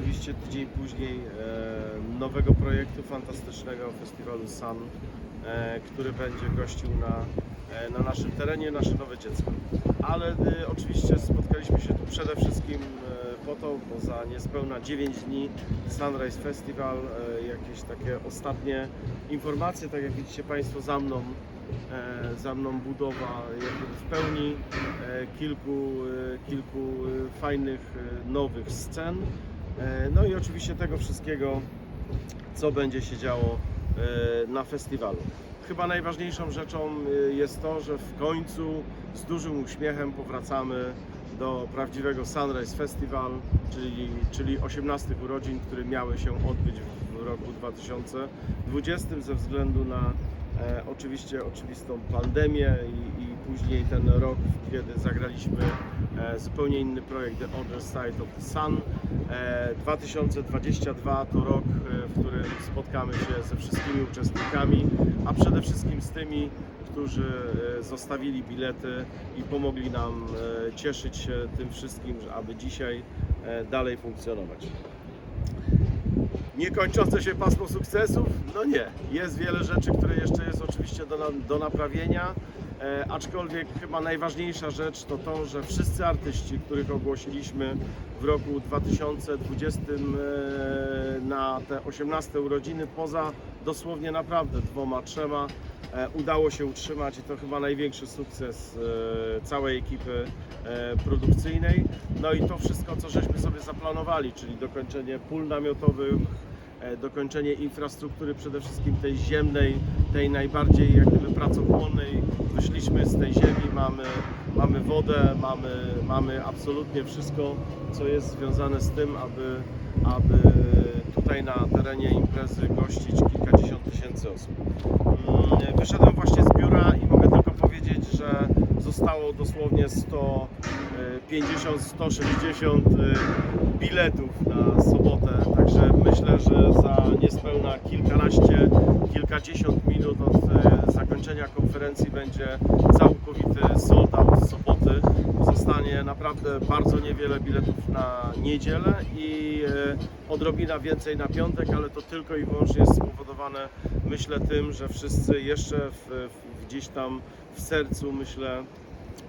oczywiście tydzień później e, nowego projektu fantastycznego festiwalu Sun, e, który będzie gościł na, e, na naszym terenie nasze nowe dziecko. Ale oczywiście spotkaliśmy się tu przede wszystkim po to, bo za niespełna 9 dni Sunrise Festival, jakieś takie ostatnie informacje, tak jak widzicie Państwo za mną, za mną budowa w pełni kilku, kilku fajnych nowych scen. E, No i oczywiście tego wszystkiego, co będzie się działo e, na festiwalu. Chyba najważniejszą rzeczą e, jest to, że w końcu z dużym uśmiechem powracamy do prawdziwego Sunrise Festival, czyli, czyli 18 urodzin, które miały się odbyć w roku 2020 ze względu na e, oczywiście oczywistą pandemię i, i później ten rok, kiedy zagraliśmy e, zupełnie inny projekt The Other Side of the Sun. E, 2022 to rok, e, w którym spotkamy się ze wszystkimi uczestnikami, a przede wszystkim z tymi, którzy e, zostawili bilety i pomogli nam e, cieszyć się tym wszystkim, aby dzisiaj e, dalej funkcjonować. Niekończące się pasmo sukcesów? No nie. Jest wiele rzeczy, które jeszcze jest oczywiście do, do naprawienia. E, aczkolwiek chyba najważniejsza rzecz to to, że wszyscy artyści, których ogłosiliśmy w roku 2020 e, na te 18 urodziny, poza dosłownie naprawdę dwoma, trzema, e, udało się utrzymać i to chyba największy sukces całej ekipy produkcyjnej. No i to wszystko, co żeśmy sobie zaplanowali, czyli dokończenie pól namiotowych, dokończenie infrastruktury przede wszystkim tej ziemnej, tej najbardziej jak gdyby pracochłonnej. Wyszliśmy z tej ziemi, mamy, mamy wodę, mamy, mamy absolutnie wszystko, co jest związane z tym, aby, aby tutaj na terenie imprezy gościć kilkadziesiąt tysięcy osób. Mm, Wyszedłem właśnie z biura i mogę tylko powiedzieć, że zostało dosłownie 150, 160 y, biletów na sobotę, także myślę, że za niespełna kilkanaście, kilkadziesiąt minut od y, zakończenia konferencji będzie całkowity sold out soboty. Zostanie naprawdę bardzo niewiele biletów na niedzielę i odrobina więcej na piątek, ale to tylko i wyłącznie jest spowodowane myślę tym, że wszyscy jeszcze w, w, gdzieś tam w sercu myślę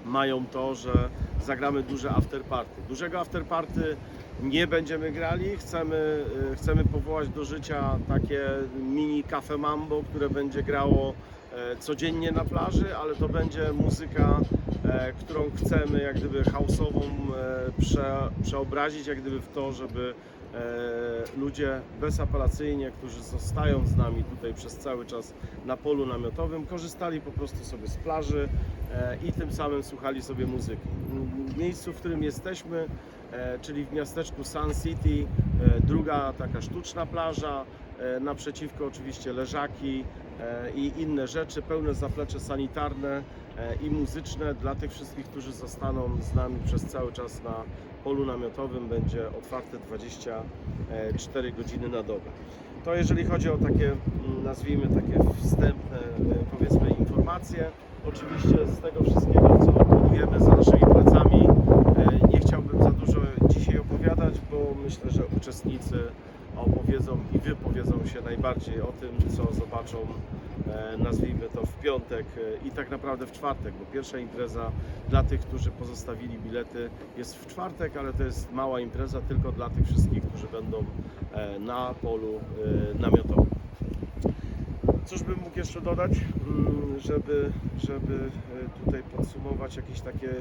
mają to, że zagramy duże afterparty. Dużego afterparty nie będziemy grali, chcemy, y, chcemy powołać do życia takie mini cafe mambo, które będzie grało e, codziennie na plaży, ale to będzie muzyka, e, którą chcemy jak gdyby house'ową e, prze, przeobrazić jak gdyby w to, żeby ludzie bezapelacyjnie, którzy zostają z nami tutaj przez cały czas na polu namiotowym, korzystali po prostu sobie z plaży e, i tym samym słuchali sobie muzyki. W miejscu, w którym jesteśmy, e, czyli w miasteczku Sun City, e, druga taka sztuczna plaża, e, naprzeciwko oczywiście leżaki e, i inne rzeczy, pełne zaplecze sanitarne e, i muzyczne dla tych wszystkich, którzy zostaną z nami przez cały czas na polu namiotowym będzie otwarte 24 godziny na dobę. To jeżeli chodzi o takie, mm, nazwijmy takie wstępne, e, powiedzmy informacje, oczywiście z tego wszystkiego, co budujemy za naszymi plecami, e, nie chciałbym za dużo dzisiaj opowiadać, bo myślę, że uczestnicy opowiedzą i wypowiedzą się najbardziej o tym, co zobaczą, e, nazwijmy to w piątek e, i tak naprawdę w czwartek, bo pierwsza impreza dla tych, którzy pozostawili bilety jest w czwartek, ale to jest mała impreza tylko dla tych wszystkich, którzy będą e, na polu namiotowym. Cóż bym mógł jeszcze dodać, Mm, żeby, żeby e, tutaj podsumować jakieś takie e,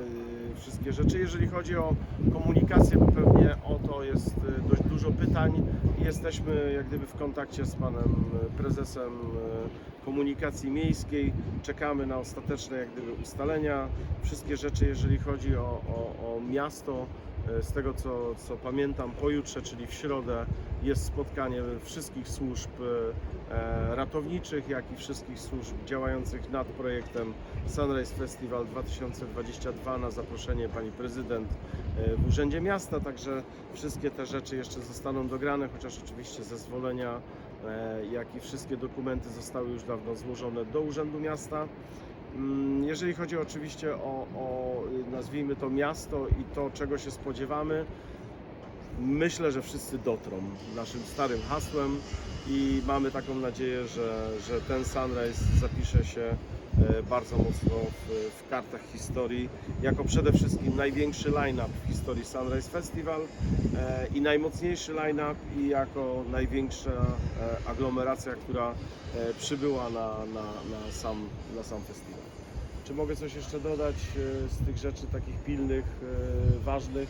wszystkie rzeczy. Jeżeli chodzi o komunikację, bo pewnie o to jest e, dość dużo pytań. Jesteśmy jak gdyby w kontakcie z panem prezesem komunikacji miejskiej. Czekamy na ostateczne jak gdyby ustalenia. Wszystkie rzeczy, jeżeli chodzi o, o, o miasto, z tego co, co pamiętam, pojutrze, czyli w środę, jest spotkanie wszystkich służb e, ratowniczych, jak i wszystkich służb działających nad projektem Sunrise Festival 2022 na zaproszenie pani prezydent e, w Urzędzie Miasta. Także wszystkie te rzeczy jeszcze zostaną dograne, chociaż oczywiście zezwolenia, e, jak i wszystkie dokumenty zostały już dawno złożone do Urzędu Miasta. Mm, Jeżeli chodzi oczywiście o, o nazwijmy to miasto i to, czego się spodziewamy, myślę, że wszyscy dotrą naszym starym hasłem i mamy taką nadzieję, że, że ten Sunrise zapisze się e, bardzo mocno w, w kartach historii jako przede wszystkim największy line-up w historii Sunrise Festival e, i najmocniejszy line-up i jako największa e, aglomeracja, która przybyła na, na, na, sam, na sam festiwal. Czy mogę coś jeszcze dodać z tych rzeczy takich pilnych, ważnych?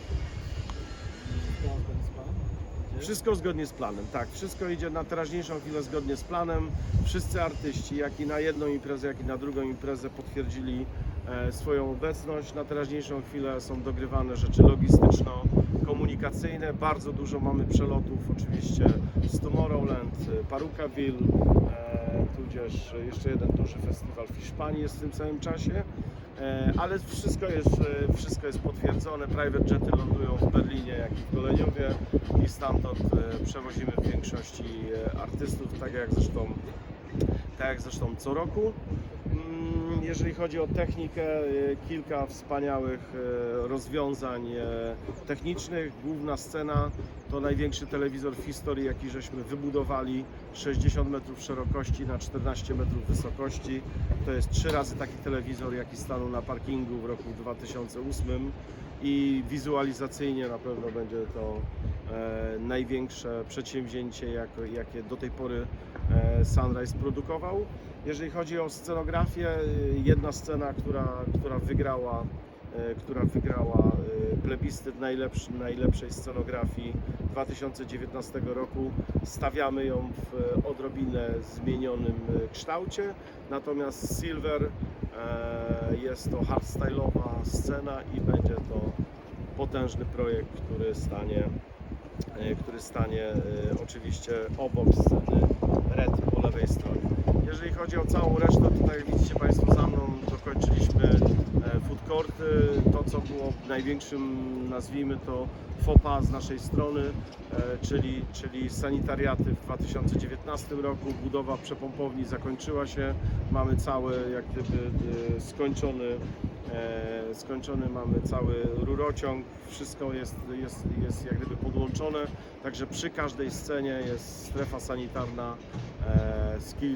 Wszystko zgodnie z planem, tak. Wszystko idzie na teraźniejszą chwilę zgodnie z planem. Wszyscy artyści, jak i na jedną imprezę, jak i na drugą imprezę potwierdzili e, swoją obecność. Na teraźniejszą chwilę są dogrywane rzeczy logistyczno-komunikacyjne. Bardzo dużo mamy przelotów oczywiście z Tomorrowland, e, Parukaville, e, tudzież jeszcze jeden duży festiwal w Hiszpanii jest w tym samym czasie. E, Ale wszystko jest, e, wszystko jest potwierdzone. Private jety lądują w Berlinie, jak i w Goleniowie i stamtąd e, przewozimy w większości artystów, tak jak zresztą, tak jak zresztą co roku. Jeżeli chodzi o technikę, e, kilka wspaniałych e, rozwiązań e, technicznych. Główna scena to największy telewizor w historii, jaki żeśmy wybudowali. 60 metrów szerokości na 14 metrów wysokości. To jest trzy razy taki telewizor, jaki stanął na parkingu w roku 2008 i wizualizacyjnie na pewno będzie to e, największe przedsięwzięcie, jak, jakie do tej pory e, Sunrise produkował. Jeżeli chodzi o scenografię, e, jedna scena, która, która wygrała e, która wygrała e, plebiscyt najlepszy, najlepszej scenografii 2019 roku. Stawiamy ją w odrobinę zmienionym kształcie, natomiast Silver e, jest to hardstyle'owa scena i będzie to potężny projekt, który stanie, który stanie oczywiście obok sceny Red po lewej stronie. Jeżeli chodzi o całą resztę, tutaj widzicie Państwo za mną, dokończyliśmy e, food courty. To, co było największym, nazwijmy to, FOPA z naszej strony, e, czyli, czyli sanitariaty w 2019 roku. Budowa przepompowni zakończyła się. Mamy cały, jak gdyby, e, skończony, e, skończony mamy cały rurociąg. Wszystko jest, jest, jest jak gdyby podłączone. Także przy każdej scenie jest strefa sanitarna e,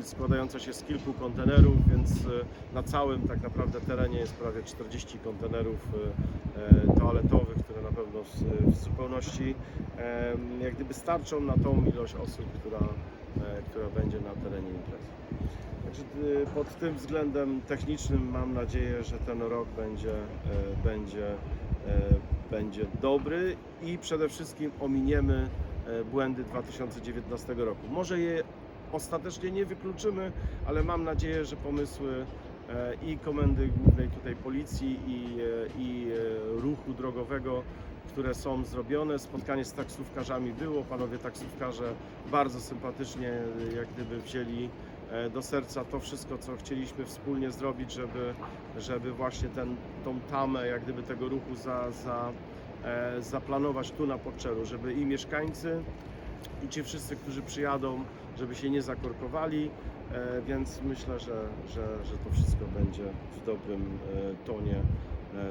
składająca się z kilku kontenerów, więc e, na całym tak naprawdę terenie jest prawie 40 kontenerów e, e, toaletowych, które na pewno w, zupełności e, jak gdyby starczą na tą ilość osób, która, e, która będzie na terenie imprezy. Także pod tym względem technicznym mam nadzieję, że ten rok będzie, e, będzie, e, będzie dobry i przede wszystkim ominiemy e, błędy 2019 roku. Może je ostatecznie nie wykluczymy, ale mam nadzieję, że pomysły e, i Komendy Głównej tutaj Policji i, e, i e, ruchu drogowego, które są zrobione, spotkanie z taksówkarzami było, panowie taksówkarze bardzo sympatycznie jak gdyby wzięli do serca to wszystko, co chcieliśmy wspólnie zrobić, żeby, żeby właśnie ten, tą tamę jak gdyby tego ruchu za, za, zaplanować tu na Podczelu, żeby i mieszkańcy, i ci wszyscy, którzy przyjadą, żeby się nie zakorkowali, e, więc myślę, że, że, że to wszystko będzie w dobrym e, tonie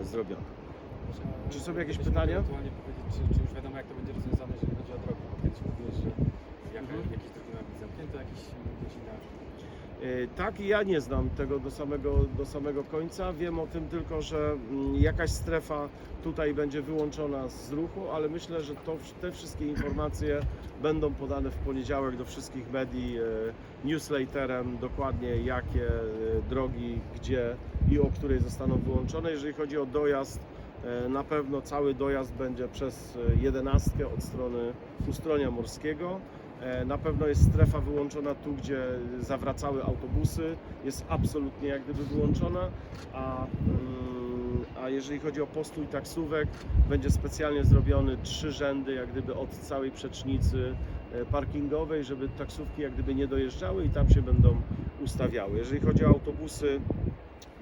e, zrobione. Czy są jakieś pytania? Ewentualnie powiedzieć, czy, czy już wiadomo jak to będzie rozwiązane, jeżeli chodzi o drogi, bo kiedyś mówiłeś, że jaka, Mhm. jakieś drogi mają być zamknięte, jakieś godzinach. E, Tak, ja nie znam tego do samego, do samego końca. Wiem o tym tylko, że mm, jakaś strefa tutaj będzie wyłączona z ruchu, ale myślę, że to, te wszystkie informacje będą podane w poniedziałek do wszystkich medii e, newsletterem, dokładnie jakie e, drogi, gdzie i o której zostaną wyłączone. Jeżeli chodzi o dojazd, na pewno cały dojazd będzie przez jedenastkę od strony Ustronia Morskiego. E, Na pewno jest strefa wyłączona tu, gdzie zawracały autobusy, jest absolutnie jak gdyby wyłączona, a, mm, a jeżeli chodzi o postój taksówek, będzie specjalnie zrobiony trzy rzędy jak gdyby od całej przecznicy e, parkingowej, żeby taksówki jak gdyby nie dojeżdżały i tam się będą ustawiały. Jeżeli chodzi o autobusy,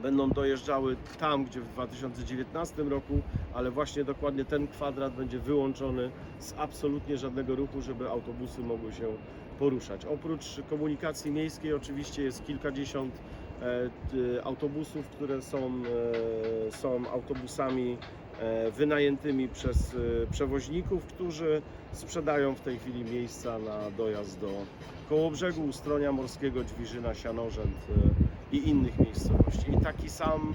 będą dojeżdżały tam, gdzie w 2019 roku, ale właśnie dokładnie ten kwadrat będzie wyłączony z absolutnie żadnego ruchu, żeby autobusy mogły się poruszać. Oprócz komunikacji miejskiej oczywiście jest kilkadziesiąt e, autobusów, które są, e, są autobusami e, wynajętymi przez przewoźników, którzy sprzedają w tej chwili miejsca na dojazd do Kołobrzegu, Ustronia Morskiego, Dźwiżyna, Sianorzęt e, i innych miejscowości. I taki sam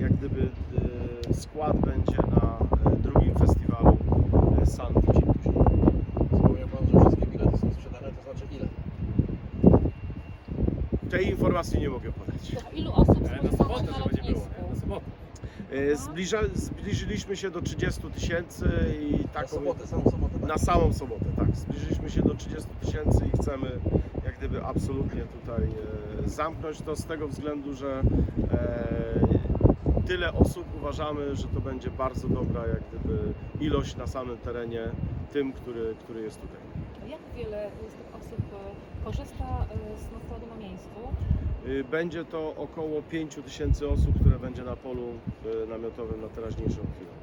jak gdyby skład będzie na e, drugim festiwalu e, tydzień później. Wspomniał Pan, że wszystkie bilety są sprzedane, to znaczy ile? Tej informacji nie mogę podać. To Ilu osób E, Na sobotę, na nie było, nie? Na sobotę. E, Zbliża, zbliżyliśmy się do 30 tysięcy i Na taką sobotę, samą sobotę, tak? na samą sobotę, tak. Zbliżyliśmy się do 30 tysięcy i chcemy jak gdyby absolutnie tutaj e, zamknąć to z tego względu, że e, tyle osób uważamy, że to będzie bardzo dobra jak gdyby ilość na samym terenie tym, który, który jest tutaj. Jak wiele z tych osób e, korzysta e, z noclegu na miejscu? Y, Będzie to około 5 tysięcy osób, które będzie na polu y, namiotowym na teraźniejszą chwilę.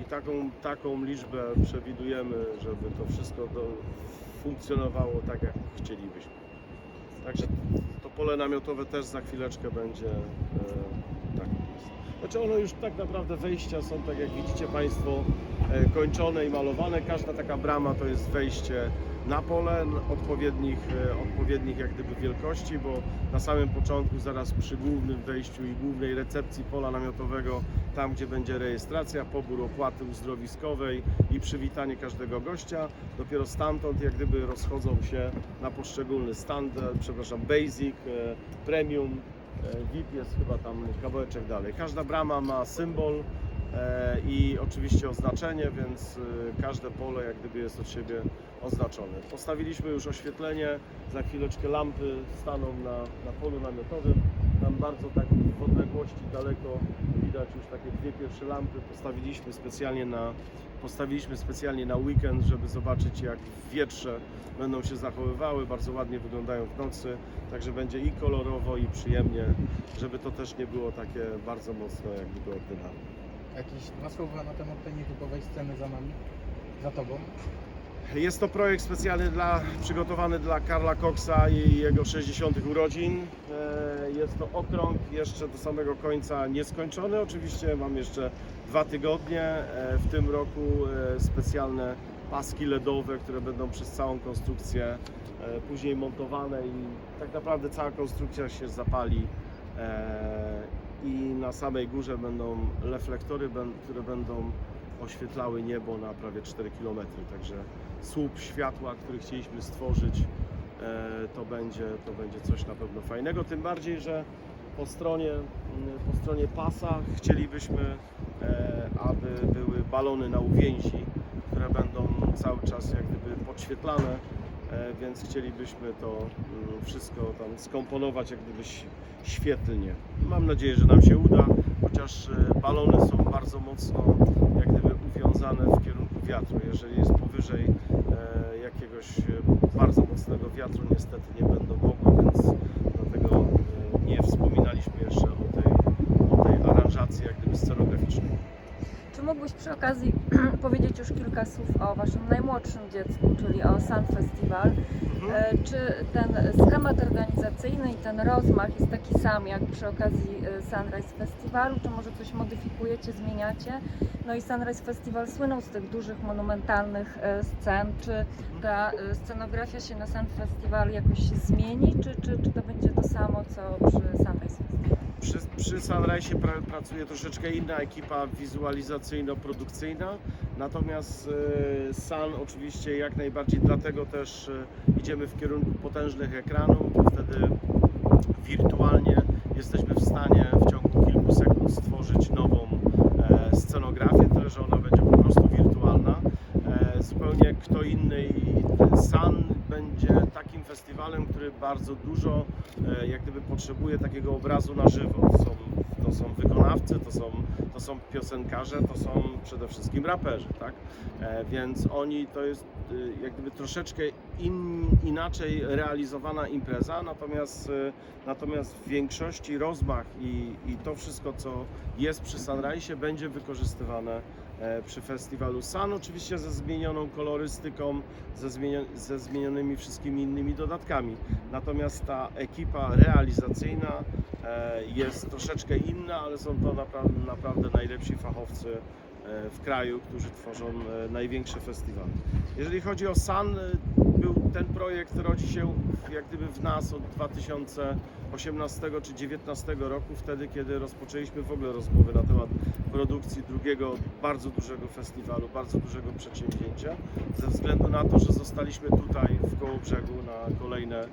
I taką, taką liczbę przewidujemy, żeby to wszystko do, funkcjonowało tak, jak chcielibyśmy. Także to pole namiotowe też za chwileczkę będzie e. Znaczy ono już tak naprawdę wejścia są tak jak widzicie Państwo e, kończone i malowane. Każda taka brama to jest wejście na pole odpowiednich, e, odpowiednich jak gdyby wielkości, bo na samym początku zaraz przy głównym wejściu i głównej recepcji pola namiotowego, tam gdzie będzie rejestracja, pobór opłaty uzdrowiskowej i przywitanie każdego gościa, dopiero stamtąd jak gdyby rozchodzą się na poszczególny standard, przepraszam, basic, e, premium, VIP jest chyba tam kawałeczek dalej. Każda brama ma symbol e, i oczywiście oznaczenie, więc e, każde pole jak gdyby jest od siebie oznaczone. Postawiliśmy już oświetlenie, za chwileczkę lampy staną na, na polu namiotowym. Tam bardzo tak w odległości daleko widać już takie dwie pierwsze lampy. Postawiliśmy specjalnie na, postawiliśmy specjalnie na weekend, żeby zobaczyć jak w wietrze będą się zachowywały. Bardzo ładnie wyglądają w nocy, także będzie i kolorowo i przyjemnie, żeby to też nie było takie bardzo mocno jakby ordynarne. Jakieś dwa słowa na temat tej nietypowej sceny za nami? Za Tobą? Jest to projekt specjalny dla, przygotowany dla Karla Coxa i jego 60. urodzin. E, Jest to okrąg jeszcze do samego końca nieskończony. Oczywiście mam jeszcze dwa tygodnie. E, W tym roku e, specjalne paski LEDowe, które będą przez całą konstrukcję później montowane i tak naprawdę cała konstrukcja się zapali. I na samej górze będą reflektory, które będą oświetlały niebo na prawie 4 km. Także słup światła, który chcieliśmy stworzyć, e, to będzie, to będzie coś na pewno fajnego. Tym bardziej, że po stronie, po stronie pasa chcielibyśmy, e, aby były balony na uwięzi, które będą cały czas jak gdyby podświetlane, e, więc chcielibyśmy to wszystko tam skomponować jak gdyby świetlnie. Mam nadzieję, że nam się uda, chociaż balony są bardzo mocno jak gdyby uwiązane w kierunku wiatru. Jeżeli jest powyżej jakiegoś e, bardzo mocnego wiatru, niestety nie będą mogły, więc dlatego e, nie wspominaliśmy jeszcze o tej, o tej aranżacji jak gdyby scenograficznej. Czy mógłbyś przy okazji powiedzieć już kilka słów o Waszym najmłodszym dziecku, czyli o Sun Festival? E, Czy ten schemat organizacyjny i ten rozmach jest taki sam jak przy okazji e, Sunrise Festiwalu, czy może coś modyfikujecie, zmieniacie? No i Sunrise Festival słynął z tych dużych, monumentalnych e, scen. Czy ta scenografia się na Sun Festival jakoś zmieni, czy, czy, czy to będzie to samo, co przy Sunrise Festival? Przy, przy Sunrise pra, pracuje troszeczkę inna ekipa wizualizacyjno-produkcyjna, natomiast e, Sun oczywiście jak najbardziej dlatego też e, idziemy w kierunku potężnych ekranów, bo wtedy wirtualnie jesteśmy w stanie w ciągu kilku sekund stworzyć nową e, scenografię, tyle że ona będzie po prostu wirtualna. E, zupełnie kto inny i Sun festiwalem, który bardzo dużo e, jak gdyby potrzebuje takiego obrazu na żywo. To są, to są wykonawcy, to są, to są piosenkarze, to są przede wszystkim raperzy, tak? E, więc oni to jest e, jak gdyby troszeczkę in, inaczej realizowana impreza, natomiast, natomiast w większości rozmach i, i to wszystko, co jest przy Sunrise będzie wykorzystywane przy festiwalu Sun, oczywiście ze zmienioną kolorystyką, ze, zmienio- ze zmienionymi wszystkimi innymi dodatkami. Natomiast ta ekipa realizacyjna e, jest troszeczkę inna, ale są to naprawdę, najlepsi fachowcy e, w kraju, którzy tworzą e, największe festiwale. Jeżeli chodzi o Sun, e, był ten projekt rodzi się jak gdyby w nas od 2018 czy 2019 roku, wtedy kiedy rozpoczęliśmy w ogóle rozmowy na temat produkcji drugiego bardzo dużego festiwalu, bardzo dużego przedsięwzięcia, ze względu na to, że zostaliśmy tutaj w Kołobrzegu na kolejne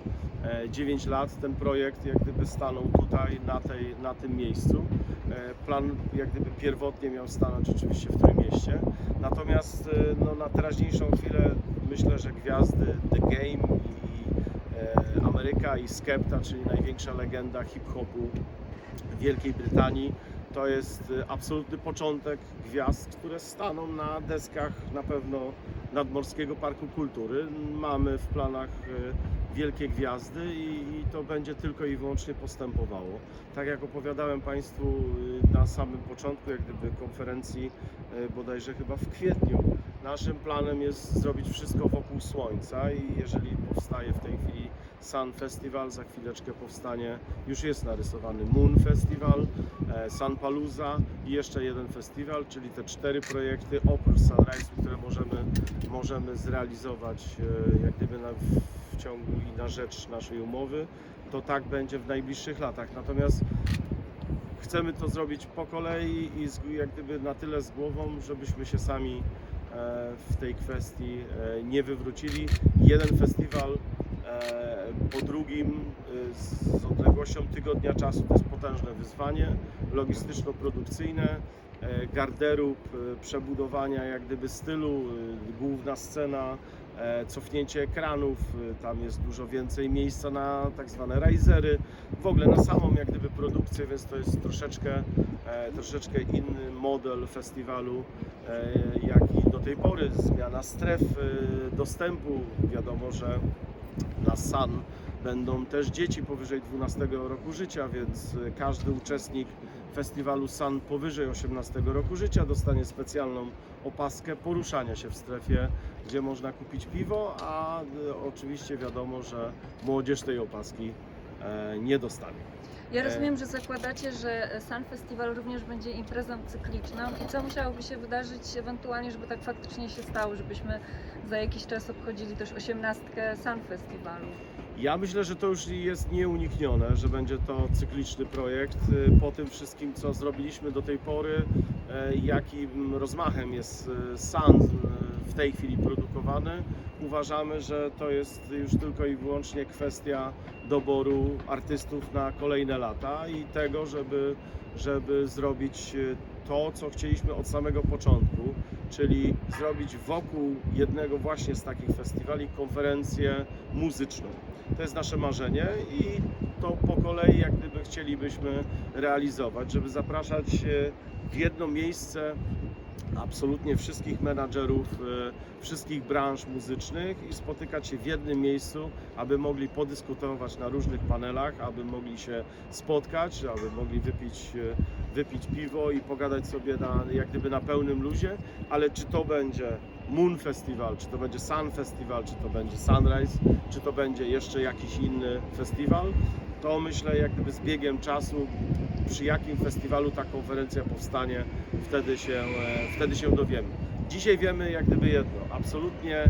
e, 9 lat. Ten projekt jak gdyby stanął tutaj, na, tej, na tym miejscu. E, Plan jak gdyby pierwotnie miał stanąć oczywiście w tym mieście. Natomiast e, no, na teraźniejszą chwilę myślę, że gwiazdy The Game i e, Ameryka i Skepta, czyli największa legenda hip-hopu Wielkiej Brytanii, to jest absolutny początek gwiazd, które staną na deskach na pewno Nadmorskiego Parku Kultury. Mamy w planach wielkie gwiazdy i, i to będzie tylko i wyłącznie postępowało. Tak jak opowiadałem Państwu e, na samym początku, jak gdyby konferencji, e, bodajże chyba w kwietniu, naszym planem jest zrobić wszystko wokół Słońca i jeżeli powstaje w tej chwili Sun Festival, za chwileczkę powstanie, już jest narysowany Moon Festival, e, Sun Palooza i jeszcze jeden festiwal, czyli te cztery projekty oprócz Sunrise, które możemy, możemy zrealizować e, jak gdyby na, ciągu i na rzecz naszej umowy, to tak będzie w najbliższych latach. Natomiast chcemy to zrobić po kolei i jak gdyby na tyle z głową, żebyśmy się sami e, w tej kwestii e, nie wywrócili. Jeden festiwal e, po drugim z odległością tygodnia czasu to jest potężne wyzwanie logistyczno-produkcyjne, garderób, przebudowania jak gdyby stylu, główna scena, cofnięcie ekranów, e, tam jest dużo więcej miejsca na tak zwane risery, w ogóle na samą jak gdyby produkcję, więc to jest troszeczkę, e, troszeczkę inny model festiwalu, e, jak i do tej pory, zmiana stref e, dostępu, wiadomo, że na SAN będą też dzieci powyżej 12 roku życia, więc e, każdy uczestnik festiwalu SAN powyżej 18 roku życia dostanie specjalną opaskę poruszania się w strefie, gdzie można kupić piwo, a e, oczywiście wiadomo, że młodzież tej opaski e, nie dostanie. Ja E. rozumiem, że zakładacie, że Sun Festival również będzie imprezą cykliczną i co musiałoby się wydarzyć ewentualnie, żeby tak faktycznie się stało, żebyśmy za jakiś czas obchodzili też osiemnastkę Sun Festiwalu. Ja myślę, że to już jest nieuniknione, że będzie to cykliczny projekt. Po tym wszystkim, co zrobiliśmy do tej pory, jakim rozmachem jest Sun w tej chwili produkowany, uważamy, że to jest już tylko i wyłącznie kwestia doboru artystów na kolejne lata i tego, żeby, żeby zrobić e, to, co chcieliśmy od samego początku, czyli zrobić wokół jednego właśnie z takich festiwali konferencję muzyczną. To jest nasze marzenie i to po kolei jak gdyby chcielibyśmy realizować, żeby zapraszać e, w jedno miejsce absolutnie wszystkich menadżerów e, wszystkich branż muzycznych i spotykać się w jednym miejscu, aby mogli podyskutować na różnych panelach, aby mogli się spotkać, aby mogli wypić, e, wypić piwo i pogadać sobie na, jak gdyby na pełnym luzie, ale czy to będzie Moon Festival, czy to będzie Sun Festival, czy to będzie Sunrise, czy to będzie jeszcze jakiś inny festiwal, to myślę jak gdyby z biegiem czasu, przy jakim festiwalu ta konferencja powstanie, wtedy się, e, wtedy się dowiemy. Dzisiaj wiemy jak gdyby jedno, absolutnie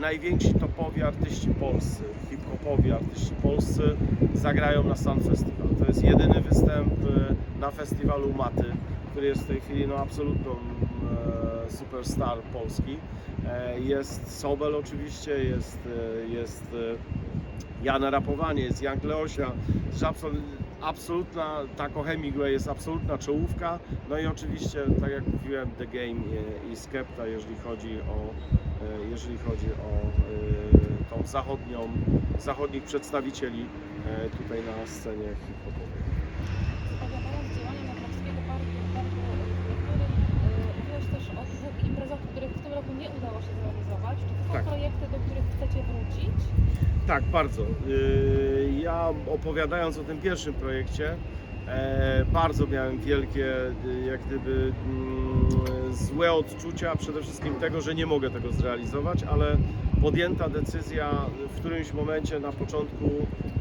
najwięksi topowi artyści polscy, hip-hopowi artyści polscy zagrają na Sun Festival. To jest jedyny występ e, na festiwalu Maty, który jest w tej chwili no, absolutną e, superstar Polski. Jest Sobel oczywiście, jest, jest Jana Rapowanie, jest Jan Kleosia, że absol- absolutna, Taco Hemingway jest absolutna czołówka, no i oczywiście, tak jak mówiłem, The Game i, Skepta, jeżeli chodzi o, e, jeżeli chodzi o e, tą zachodnią, zachodnich przedstawicieli e, tutaj na scenie hip-hopowej. Opowiadając działania Nadmorskiego Parku, Kultury, mówiłeś też o dwóch imprezach, których roku nie udało się zrealizować. Czy to są Tak. projekty, do których chcecie wrócić? Tak, bardzo. Yy, Ja opowiadając o tym pierwszym projekcie, E, bardzo miałem wielkie, y, jak gdyby mm, złe odczucia, przede wszystkim tego, że nie mogę tego zrealizować, ale podjęta decyzja w którymś momencie na początku,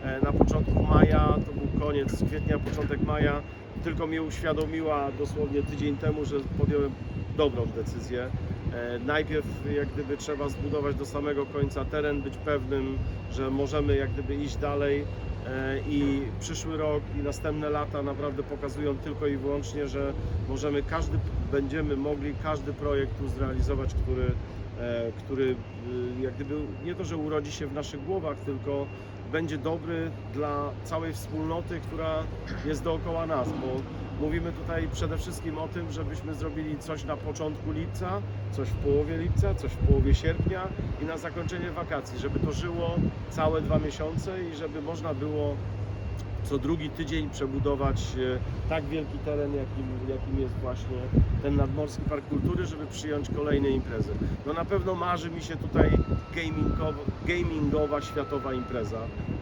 e, na początku maja, to był koniec kwietnia, początek maja, tylko mi uświadomiła dosłownie tydzień temu, że podjąłem dobrą decyzję. E, Najpierw jak gdyby trzeba zbudować do samego końca teren, być pewnym, że możemy jak gdyby iść dalej. E, i przyszły rok i następne lata naprawdę pokazują tylko i wyłącznie, że możemy każdy, będziemy mogli każdy projekt tu zrealizować, który, e, który jak gdyby nie to, że urodzi się w naszych głowach, tylko będzie dobry dla całej wspólnoty, która jest dookoła nas, bo mówimy tutaj przede wszystkim o tym, żebyśmy zrobili coś na początku lipca, coś w połowie lipca, coś w połowie sierpnia i na zakończenie wakacji, żeby to żyło całe dwa miesiące i żeby można było co drugi tydzień przebudować e, tak wielki teren, jakim, jakim jest właśnie ten Nadmorski Park Kultury, żeby przyjąć kolejne imprezy. No na pewno marzy mi się tutaj gamingowa, gamingowa światowa impreza,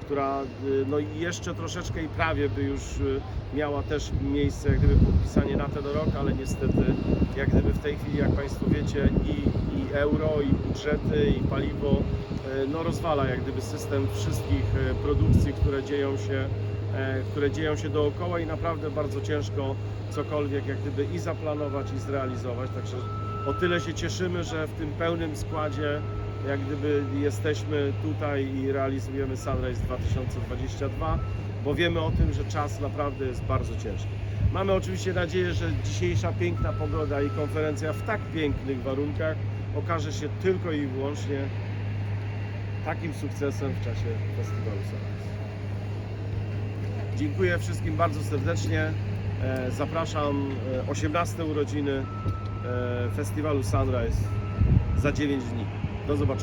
która e, no jeszcze troszeczkę i prawie by już e, miała też miejsce, jak gdyby podpisanie na ten rok, ale niestety jak gdyby w tej chwili, jak Państwo wiecie, i, i euro, i budżety, i paliwo e, no rozwala jak gdyby system wszystkich produkcji, które dzieją się e, które dzieją się dookoła i naprawdę bardzo ciężko cokolwiek jak gdyby i zaplanować i zrealizować. Także o tyle się cieszymy, że w tym pełnym składzie jak gdyby jesteśmy tutaj i realizujemy Sunrise 2022, bo wiemy o tym, że czas naprawdę jest bardzo ciężki. Mamy oczywiście nadzieję, że dzisiejsza piękna pogoda i konferencja w tak pięknych warunkach okaże się tylko i wyłącznie takim sukcesem w czasie festiwalu Sunrise. Dziękuję wszystkim bardzo serdecznie. E, Zapraszam e, 18 urodziny e, festiwalu Sunrise za 9 dni. Do zobaczenia.